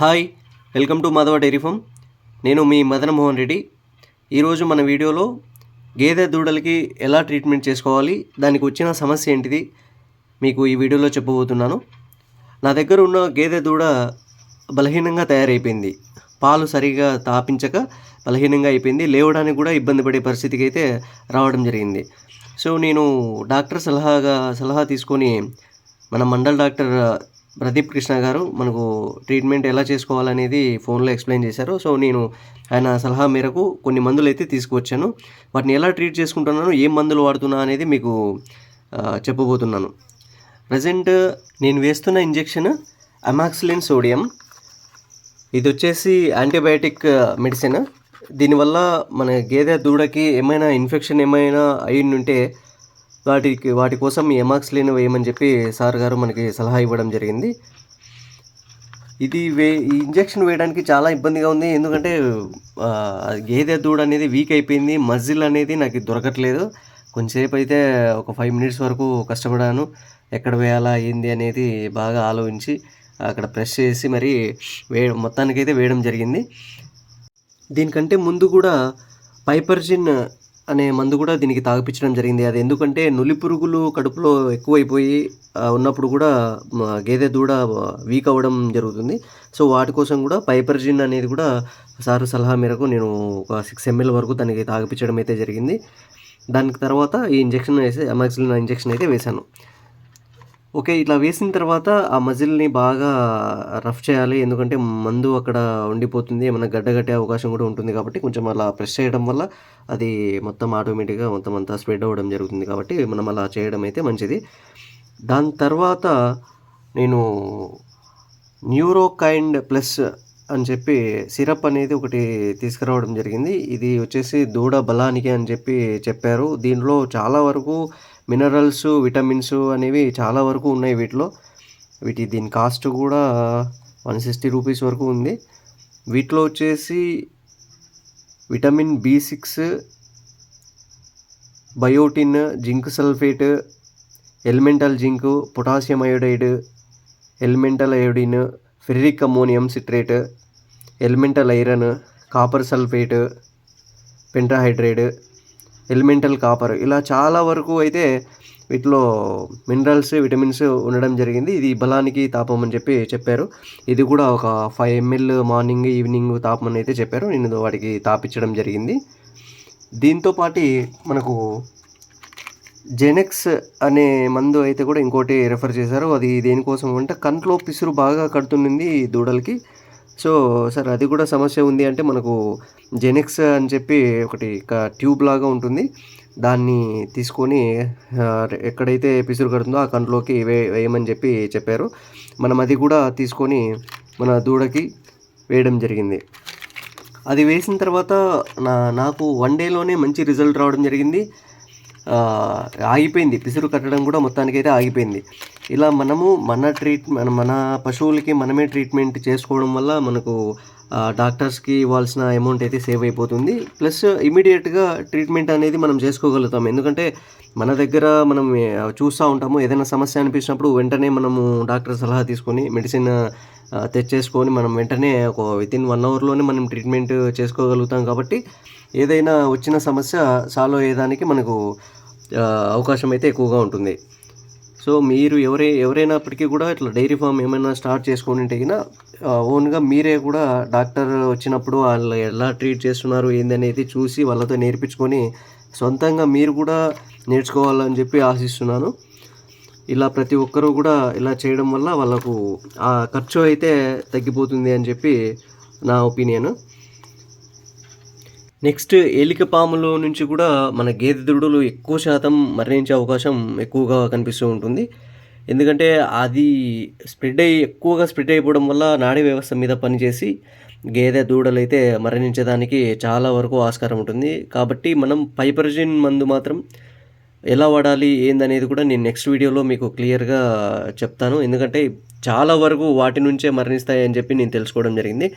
Hi welcome to Madhava dairy farm. నేను మీ మదన్ మోహన్ రెడ్డి. ఈరోజు మన వీడియోలో గేదె దూడలకి ఎలా ట్రీట్మెంట్ చేసుకోవాలి దానికి వచ్చిన సమస్య ఏంటిది మీకు ఈ వీడియోలో చెప్పబోతున్నాను. నా దగ్గర ఉన్న గేదె దూడ బలహీనంగా తయారైపోయింది. పాలు సరిగా తాపించక బలహీనంగా అయిపోయింది. లేవడానికి కూడా ఇబ్బంది పడే పరిస్థితికి అయితే రావడం జరిగింది. సో నేను డాక్టర్ సలహాగా సలహా తీసుకొని మన మండల్ డాక్టర్ ప్రదీప్ కృష్ణ గారు మనకు ట్రీట్మెంట్ ఎలా చేసుకోవాలనేది ఫోన్లో ఎక్స్ప్లెయిన్ చేశారు. సో నేను ఆయన సలహా మేరకు కొన్ని మందులు అయితే తీసుకువచ్చాను. వాటిని ఎలా ట్రీట్ చేసుకుంటున్నాను ఏం మందులు వాడుతున్నా అనేది మీకు చెప్పబోతున్నాను. ప్రజెంట్ నేను వేస్తున్న ఇంజెక్షన్ అమాక్సిలిన్ సోడియం. ఇది వచ్చేసి యాంటీబయాటిక్ మెడిసిన్. దీనివల్ల మన గేదె దూడకి ఏమైనా ఇన్ఫెక్షన్ ఏమైనా అయ్యిండుంటే వాటికి వాటి కోసం ఈ ఎమాక్స్లిన్ వేయమని చెప్పి సార్ గారు మనకి సలహా ఇవ్వడం జరిగింది. ఇది వే ఈ ఇంజెక్షన్ వేయడానికి చాలా ఇబ్బందిగా ఉంది. ఎందుకంటే గేదె దూడ అనేది వీక్ అయిపోయింది. మజిల్ అనేది నాకు దొరకట్లేదు. కొంచెంసేపు అయితే ఒక ఫైవ్ మినిట్స్ వరకు కష్టపడాను. ఎక్కడ వేయాలా ఏంది అనేది బాగా ఆలోచించి అక్కడ ప్రెస్ చేసి మరి వే మొత్తానికైతే వేయడం జరిగింది. దీనికంటే ముందు కూడా పైపర్జిన్ అనే మందు కూడా దీనికి తాగిపించడం జరిగింది. అది ఎందుకంటే నులి పురుగులు కడుపులో ఎక్కువైపోయి ఉన్నప్పుడు కూడా గేదె దూడ వీక్ అవ్వడం జరుగుతుంది. సో వాటి కోసం కూడా పైపర్జిన్ అనేది కూడా సార్ సలహా మేరకు నేను ఒక సిక్స్ ఎంఎల్ వరకు దానికి తాగిపించడం అయితే జరిగింది. దానికి తర్వాత ఈ ఇంజెక్షన్ వేసి అమాక్సిలిన్ ఇంజెక్షన్ అయితే వేశాను. ఓకే ఇట్లా వేసిన తర్వాత ఆ మజిల్ని బాగా రఫ్ చేయాలి. ఎందుకంటే మందు అక్కడ ఉండిపోతుంది. ఏమైనా గడ్డగట్టే అవకాశం కూడా ఉంటుంది కాబట్టి కొంచెం అలా ప్రెస్ చేయడం వల్ల అది మొత్తం ఆటోమేటిక్గా మొత్తం అంతా స్ప్రెడ్ అవ్వడం జరుగుతుంది కాబట్టి మనం అలా చేయడం అయితే మంచిది. దాని తర్వాత నేను న్యూరోకైండ్ ప్లస్ అని చెప్పి సిరప్ అనేది ఒకటి తీసుకురావడం జరిగింది. ఇది వచ్చేసి దూడ బలానికి అని చెప్పి చెప్పారు. దీనిలో చాలా వరకు మినరల్స్ విటమిన్స్ అనేవి చాలా వరకు ఉన్నాయి వీటిలో. వీటి దీని కాస్ట్ కూడా వన్ సిక్స్టీ రూపీస్ వరకు ఉంది. వీటిలో వచ్చేసి vitamin B six biotin zinc sulphate elemental zinc potassium iodide elemental iodine ferric ammonium citrate elemental iron copper sulphate pentahydrate elemental copper. ఇలా చాలా వరకు అయితే వీటిలో మినరల్స్ విటమిన్స్ ఉండడం జరిగింది. ఇది బలానికి తాపం అని చెప్పి చెప్పారు. ఇది కూడా ఒక ఫైవ్ ఎంఎల్ మార్నింగ్ ఈవినింగ్ తాపమని అయితే చెప్పారు. నేను వాటికి తాపించడం జరిగింది. దీంతో పాటి మనకు జెనెక్స్ అనే మందు అయితే కూడా ఇంకోటి రెఫర్ చేశారు. అది దేనికోసం అంటే కంట్లో పిసురు బాగా కడుతుంది దూడలకి. సో సార్ అది కూడా సమస్య ఉంది అంటే మనకు జెనెక్స్ అని చెప్పి ఒకటి ట్యూబ్ లాగా ఉంటుంది. దాన్ని తీసుకొని ఎక్కడైతే పిసురు కడుతుందో ఆ కంట్లోకి వే వేయమని చెప్పి చెప్పారు. మనం అది కూడా తీసుకొని మన దూడకి వేయడం జరిగింది. అది వేసిన తర్వాత నా నాకు వన్ డేలోనే మంచి రిజల్ట్ రావడం జరిగింది. ఆగిపోయింది. పిసురు కట్టడం కూడా మొత్తానికైతే ఆగిపోయింది. ఇలా మనము మన ట్రీట్ మన మన పశువులకి మనమే ట్రీట్మెంట్ చేసుకోవడం వల్ల మనకు డాక్టర్స్కి ఇవ్వాల్సిన అమౌంట్ అయితే సేవ్ అయిపోతుంది. ప్లస్ ఇమీడియట్గా ట్రీట్మెంట్ అనేది మనం చేసుకోగలుగుతాం. ఎందుకంటే మన దగ్గర మనం చూస్తూ ఉంటాము. ఏదైనా సమస్య అనిపించినప్పుడు వెంటనే మనము డాక్టర్ సలహా తీసుకొని మెడిసిన్ తెచ్చేసుకొని మనం వెంటనే ఒక విత్ ఇన్ వన్ అవర్లోనే మనం ట్రీట్మెంట్ చేసుకోగలుగుతాం కాబట్టి ఏదైనా వచ్చిన సమస్య సాల్వ్ అయ్యేదానికి మనకు అవకాశం అయితే ఎక్కువగా ఉంటుంది. సో మీరు ఎవరై ఎవరైనప్పటికీ కూడా ఇట్లా డైరీ ఫామ్ ఏమైనా స్టార్ట్ చేసుకొని ఉంటే ఓన్గా మీరే కూడా డాక్టర్ వచ్చినప్పుడు వాళ్ళు ఎలా ట్రీట్ చేస్తున్నారు ఏందనేది చూసి వాళ్ళతో నేర్పించుకొని సొంతంగా మీరు కూడా నేర్చుకోవాలని చెప్పి ఆశిస్తున్నాను. ఇలా ప్రతి ఒక్కరూ కూడా ఇలా చేయడం వల్ల వాళ్ళకు ఆ ఖర్చు అయితే తగ్గిపోతుంది అని చెప్పి నా ఒపీనియన్. నెక్స్ట్ ఏలిక పాములో నుంచి కూడా మన గేదె దూడలు ఎక్కువ శాతం మరణించే అవకాశం ఎక్కువగా కనిపిస్తూ ఉంటుంది. ఎందుకంటే అది స్ప్రెడ్ అయ్యి ఎక్కువగా స్ప్రెడ్ అయిపోవడం వల్ల నాడీ వ్యవస్థ మీద పనిచేసి గేదె దూడలు అయితే మరణించడానికి చాలా వరకు ఆస్కారం ఉంటుంది. కాబట్టి మనం పైపర్జిన్ మందు మాత్రం ఎలా వాడాలి ఏందనేది కూడా నేను నెక్స్ట్ వీడియోలో మీకు క్లియర్గా చెప్తాను. ఎందుకంటే చాలా వరకు వాటి నుంచే మరణిస్తాయి అని చెప్పి నేను తెలుసుకోవడం జరిగింది.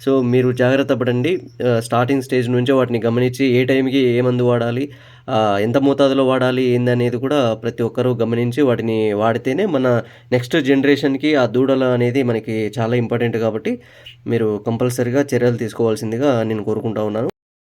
సో మీరు జాగ్రత్త పడండి. స్టార్టింగ్ స్టేజ్ నుంచే వాటిని గమనించి ఏ టైంకి ఏ మందు వాడాలి ఎంత మోతాదులో వాడాలి ఏందనేది కూడా ప్రతి ఒక్కరూ గమనించి వాటిని వాడితేనే మన నెక్స్ట్ జనరేషన్కి ఆ దూడలు అనేది మనకి చాలా ఇంపార్టెంట్ కాబట్టి మీరు కంపల్సరీగా చర్యలు తీసుకోవాల్సిందిగా నేను కోరుకుంటా ఉన్నాను.